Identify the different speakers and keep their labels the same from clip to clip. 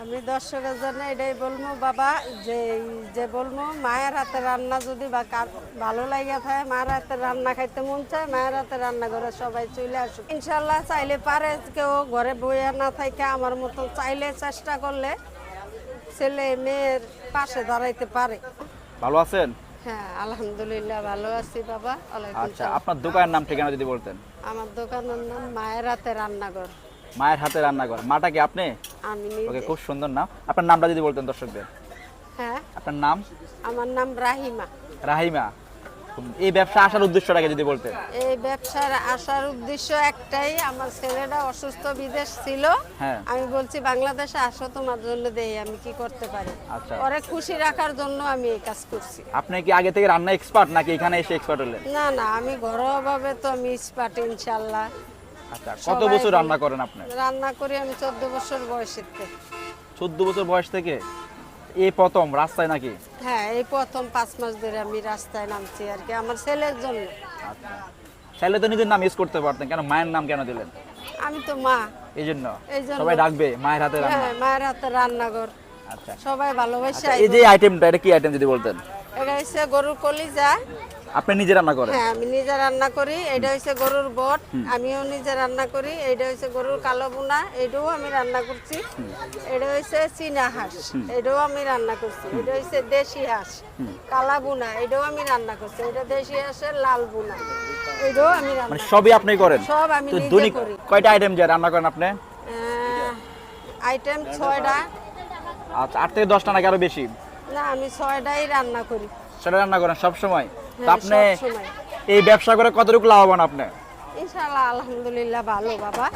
Speaker 1: আমি দর্শকের জন্য এটাই বলব বাবা যে যে বলব মায়ের হাতে রান্না যদি বা কার ভালো লাগিয়া থাকে মায়ের হাতে রান্না খাইতে মন চায় মায়ের হাতে রান্না করে সবাই চলে আসুক। ইনশাল্লাহ চাইলে পারে কেউ ঘরে বইয়া না থাকে আমার মতো চাইলে চেষ্টা করলে ছেলে মেয়ের পাশে দাঁড়াইতে পারে।
Speaker 2: ভালো আছেন?
Speaker 1: হ্যাঁ আলহামদুলিল্লাহ ভালো আছি বাবা
Speaker 2: আচ্ছা আপনার দোকানের নাম ঠিকানা যদি বলতেন।
Speaker 1: আমার দোকানের নাম মায়ের হাতে রান্নাঘর।
Speaker 2: মায়ের হাতে রান্না করেন মাটা কি আপনি?
Speaker 1: আমি
Speaker 2: ওকে খুব সুন্দর নাম। আপনার নামটা যদি বলতেন দর্শকদের।
Speaker 1: হ্যাঁ।
Speaker 2: আপনার নাম?
Speaker 1: আমার নাম রাহিমা।
Speaker 2: রাহিমা। এই ব্যবসা আসার উদ্দেশ্যটাকে যদি বলতেন।
Speaker 1: এই ব্যবসার আসার উদ্দেশ্য একটাই আমার ছেলেটা অসুস্থ বিদেশ ছিল।
Speaker 2: হ্যাঁ।
Speaker 1: আমি বলছি বাংলাদেশে আসো তোমার জন্য দেই আমি কি করতে পারি?
Speaker 2: আচ্ছা।
Speaker 1: ওরে খুশি রাখার জন্য আমি এই কাজ করছি।
Speaker 2: আপনি কি আগে থেকে রান্না এক্সপার্ট নাকি এখানে এসে এক্সপার্ট হলেন?
Speaker 1: না না আমি ঘরোয়াভাবে তো আমি স্পাট ইনশাল্লাহ।
Speaker 2: আচ্ছা কত বছর রান্না করেন আপনি
Speaker 1: রান্না করি আমি চোদ্দ বছর বয়সের থেকে।
Speaker 2: চোদ্দ বছর বয়স থেকে? এই প্রথম রাস্তায় নাকি?
Speaker 1: হ্যাঁ এই প্রথম পাঁচ মাস ধরে আমি রাস্তায় নামছি আর কি আমার ছেলের জন্য।
Speaker 2: আচ্ছা। চাইলে তো নিজের নাম ইউজ করতে পারতেন কেন মায়ের নাম কেন দিলেন?
Speaker 1: আমি তো মা।
Speaker 2: এই জন্য সবাই ডাকবে মায়ের হাতে রান্না।
Speaker 1: হ্যাঁ মায়ের হাতে রান্নাঘর।
Speaker 2: আচ্ছা।
Speaker 1: সবাই ভালোবাসে
Speaker 2: আচ্ছা, এই যে আইটেমটা এটা কি আইটেম যদি বলতেন?
Speaker 1: এটা হচ্ছে গরুর কলিজা
Speaker 2: আপনি নিজে রান্না করেন?
Speaker 1: হ্যাঁ আমি নিজে রান্না করি এটা হচ্ছে গরুর বট আমিও নিজে রান্না করি এটা হচ্ছে গরুর কালো বুনা এটাও আমি রান্না করছি। এটা হচ্ছে চীনা হাঁস এটাও আমি রান্না করছি। এটা হচ্ছে দেশি হাঁস কালা বুনা এটাও আমি রান্না করছি। এটা দেশি হাঁসের লাল বুনা এটাও আমি রান্না
Speaker 2: মানে সবই আপনি করেন?
Speaker 1: সব আমি নিজে করি।
Speaker 2: কয়টা আইটেম যে রান্না করেন আপনি?
Speaker 1: আইটেম ছয়টা।
Speaker 2: আচ্ছা আট থেকে দশটা নাকি আরও বেশি?
Speaker 1: না আমি ছয়টাই রান্না করি।
Speaker 2: সেটা রান্না করেন সব সময় আপনি এই ব্যবসা করে কতটুকু লাভবান আপনি?
Speaker 1: ইনশাআল্লাহ আলহামদুলিল্লাহ ভালো বাবা।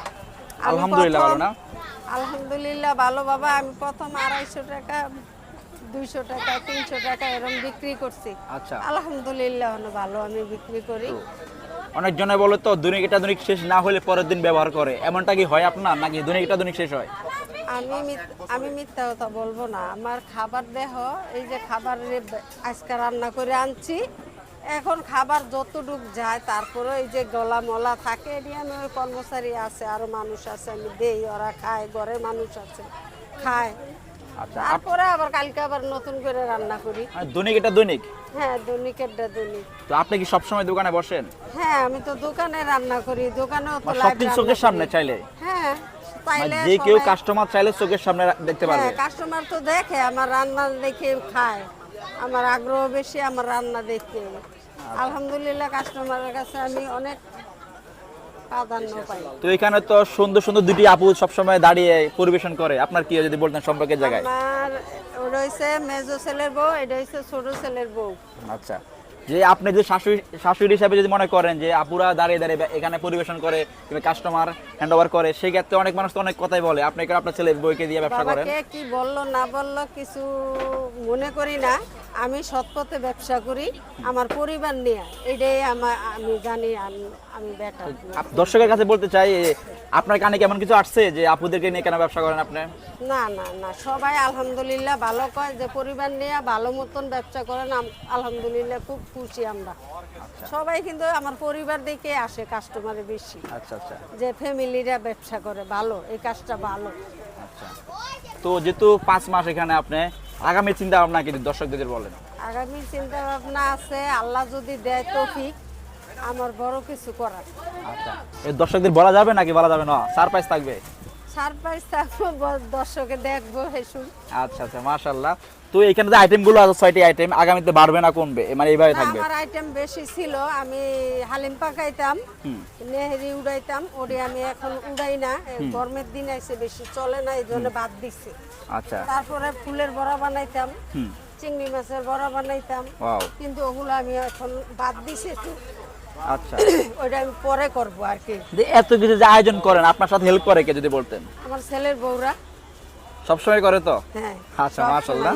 Speaker 2: আলহামদুলিল্লাহ ভালো না?
Speaker 1: আলহামদুলিল্লাহ ভালো বাবা। আমি প্রথম আড়াইশো টাকা দুইশো টাকা তিনশো টাকা এরকম বিক্রি করছি।
Speaker 2: আচ্ছা।
Speaker 1: আলহামদুলিল্লাহ ভালো আমি বিক্রি করি।
Speaker 2: অনেক জনে বলে তো দৈনিক এটা দৈনিক শেষ না হলে পরের দিন ব্যবহার করে। এমনটা কি হয় আপনার নাকি দৈনিক এটা দৈনিক শেষ হয়?
Speaker 1: আমি আমি মিথ্যা কথা বলব না। আমার খাবার দেহ এই যে খাবার আজকে রান্না করে আনছি এখন খাবার যতটুক যায় তারপরে এই যে গলা মলা থাকে এটি ওই কর্মচারী আছে আরও মানুষ আছে আমি দেই ওরা খায় ঘরের মানুষ আছে খায়।
Speaker 2: আচ্ছা
Speaker 1: তারপরে আবার কালকে আবার নতুন করে রান্না করি।
Speaker 2: মানে দৈনিক এটা দৈনিক?
Speaker 1: হ্যাঁ দৈনিকেরটা দৈনিক।
Speaker 2: তো আপনি কি সবসময় দোকানে বসেন?
Speaker 1: হ্যাঁ আমি তো দোকানে রান্না করি দোকানেও তো live
Speaker 2: চোখের সামনে চাইলে?
Speaker 1: হ্যাঁ
Speaker 2: মানে যে কেউ কাস্টমার চাইলে চোখের সামনে দেখতে পারবে।
Speaker 1: হ্যাঁ কাস্টমার তো দেখে আমার রান্না দেখে খায়। আমার আগ্রহ বেশি আমার রান্না দেখতে আলহামদুলিল্লাহ কাস্টমারের কাছে আমি অনেক প্রাধান্য পাই।
Speaker 2: তো এখানে তো সুন্দর সুন্দর দুটি আপু সবসময় দাঁড়িয়ে পরিবেশন করে। আপনার কি যদি বলতেন সম্পর্কে জায়গায়?
Speaker 1: আমার ওটা মেজো ছেলের বউ এটা ছোট ছেলের বউ।
Speaker 2: আচ্ছা। যে আপনি যদি শাশুড়ি শাশুড়ি হিসাবে যদি মনে করেন যে আপুরা দাঁড়িয়ে দাঁড়িয়ে এখানে পরিবেশন করে কাস্টমার হ্যান্ড ওভার করে, সেই ক্ষেত্রে অনেক মানুষ তো অনেক কথাই বলে। আপনি আপনার ছেলে বইকে দিয়ে ব্যবসা করেন?
Speaker 1: কি বলল না বলল কিছু মনে করি না। আমি সৎপথে ব্যবসা করি আমার পরিবার নিয়ে। এটাই আমার আমি জানি আমি- আমি বেটার
Speaker 2: আপ- দর্শকের কাছে বলতে চাই আপনার কানে কেমন কিছু আসছে যে আপুদেরকে নিয়ে কেন ব্যবসা করেন আপনি?
Speaker 1: না না না সবাই আলহামদুলিল্লাহ ভালো কয় যে পরিবার নিয়ে ভালো মতন ব্যবসা করেন আম- আলহামদুলিল্লাহ খুব খুশি আমরা। সবাই কিন্তু আমার পরিবার দেখে আসে কাস্টমারে বেশি।
Speaker 2: আচ্ছা আচ্ছা।
Speaker 1: যে ফ্যামিলিরা ব্যবসা করে ভালো এই কাজটা ভালো।
Speaker 2: আচ্ছা। তো যেহেতু পাঁচ মাস এখানে আপনি আগামী চিন্তা ভাবনা কি দর্শকদের বলেন?
Speaker 1: আগামী চিন্তা ভাবনা আছে আল্লাহ যদি দেয় তৌফিক আমার বড় কিছু করার।
Speaker 2: আচ্ছা। এই দর্শকদের বলা যাবে নাকি বলা যাবে না? সারপ্রাইজ থাকবে?
Speaker 1: সারপ্রাইজ থাকব দর্শকে দেখব হেসুন।
Speaker 2: আচ্ছা আচ্ছা মাশাল্লাহ তো এখানে যে আইটেমগুলো আছে ছয়টি আইটেম আগামীতে বাড়বে না কমবে? মানে এইভাবে থাকবে?
Speaker 1: আমার আইটেম বেশি ছিল আমি হালিম পাকাইতাম নেহেরি উড়াইতাম ওটি আমি এখন উড়াই না গরমের দিন এসে বেশি চলে না এই জন্য বাদ দিচ্ছি
Speaker 2: আচ্ছা।
Speaker 1: তারপরে ফুলের বড়া বানাইতাম চিংড়ি মাছের বড়া বানাইতাম কিন্তু ওগুলো আমি এখন বাদ দিছি
Speaker 2: আচ্ছা।
Speaker 1: ওইটা আমি পরে করব আর কি।
Speaker 2: যে এত কিছু যে আয়োজন করেন আপনার সাথে হেল্প করে কে যদি বলতেন?
Speaker 1: আমার ছেলের বউরা।
Speaker 2: সবসময় করে তো?
Speaker 1: হ্যাঁ
Speaker 2: আচ্ছা, মাশাআল্লাহ।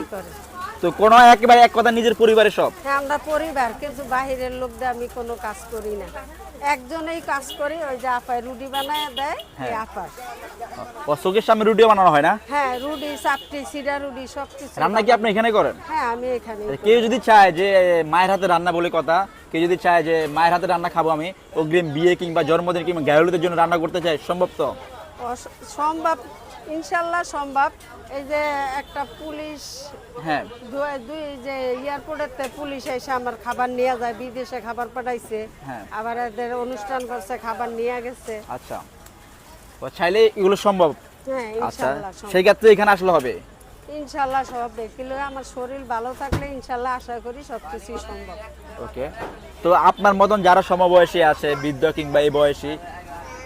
Speaker 2: তো কোনো একেবারে এক কথা নিজের পরিবারের সব?
Speaker 1: হ্যাঁ আমরা পরিবার কিন্তু বাহিরের লোক দিয়ে আমি কোনো কাজ করি না। একজনেই কাজ করি ওই যে আপায় রুটি বানায় দেয়
Speaker 2: হ্যাঁ।
Speaker 1: এই
Speaker 2: অশোকের সামনে রুটিও বানানো হয় না?
Speaker 1: হ্যাঁ রুটি চাপটি সিরা রুটি সব কিছু
Speaker 2: রান্না কি আপনি এখানে করেন?
Speaker 1: হ্যাঁ আমি এখানে
Speaker 2: কেউ যদি চায় যে মায়ের হাতে রান্না বলে কথা কেউ যদি চায় যে মায়ের হাতে রান্না খাব আমি অগ্রিম বিয়ে কিংবা জন্মদিন কিংবা গ্যারুলিদের জন্য রান্না করতে চায় সম্ভব তো?
Speaker 1: সম্ভব ইনশাল্লাহ সম্ভব। এই যে একটা পুলিশ
Speaker 2: হ্যাঁ।
Speaker 1: দুই যে এয়ারপোর্টের পুলিশ এসে আমার খাবার নিয়ে যায় বিদেশে খাবার পাঠাইছে।
Speaker 2: হ্যাঁ।
Speaker 1: আবার এদের অনুষ্ঠান করছে খাবার নিয়ে গেছে।
Speaker 2: আচ্ছা। চাইলে এগুলো সম্ভব।
Speaker 1: হ্যাঁ
Speaker 2: আচ্ছা সেই ক্ষেত্রে এখানে আসলে হবে?
Speaker 1: ইনশাল্লাহ সব দেখলে আমার শরীর ভালো থাকলে ইনশাল্লাহ আশা করি সব কিছুই সম্ভব।
Speaker 2: ওকে। তো আপনার মতন যারা সমবয়সী আছে বৃদ্ধ কিংবা এই বয়সী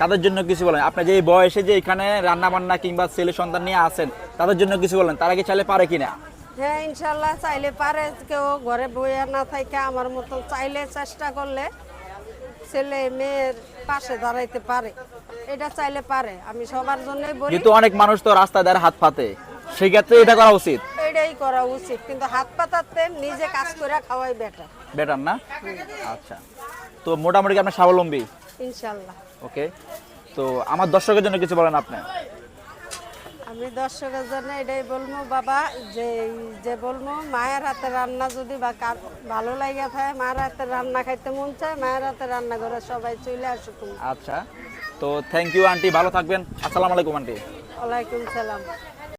Speaker 2: তাদের জন্য কিছু বলেন। আপনি যে বয়সে যে এখানে রান্না বান্না কিংবা ছেলে সন্তান নিয়ে আসেন তাদের জন্য কিছু বলেন। তারা কি চাইলে পারে কিনা?
Speaker 1: হ্যাঁ ইনশাল্লাহ চাইলে পারে। কেউ ঘরে বইয়া না থাকে আমার মতো চাইলে চেষ্টা করলে ছেলে মেয়ের পাশে দাঁড়াইতে পারে। এটা চাইলে পারে। আমি সবার জন্যই বলি।
Speaker 2: যেহেতু অনেক মানুষ তো রাস্তায় দাঁড়িয়ে হাত পাতে সেক্ষেত্রে এটা করা উচিত।
Speaker 1: এটাই করা উচিত। কিন্তু হাত পাতাতে নিজে কাজ করে খাওয়াই বেটার
Speaker 2: বেটার না? আচ্ছা। তো মোটামুটি আপনার স্বাবলম্বী?
Speaker 1: ইনশাল্লাহ
Speaker 2: ওকে তো আমার দর্শকের জন্য কিছু বলেন আপনি।
Speaker 1: আমি দর্শকের জন্য এটাই বলব বাবা যে যে বলব মায়ের হাতে রান্না যদি বা ভালো লাগে থাকে মায়ের হাতে রান্না খাইতে মন চায় মায়ের হাতে রান্না করে সবাই চলে আসুক।
Speaker 2: আচ্ছা তো থ্যাংক ইউ আন্টি ভালো থাকবেন। আসসালামু আলাইকুম আন্টি
Speaker 1: ওয়ালাইকুম সালাম।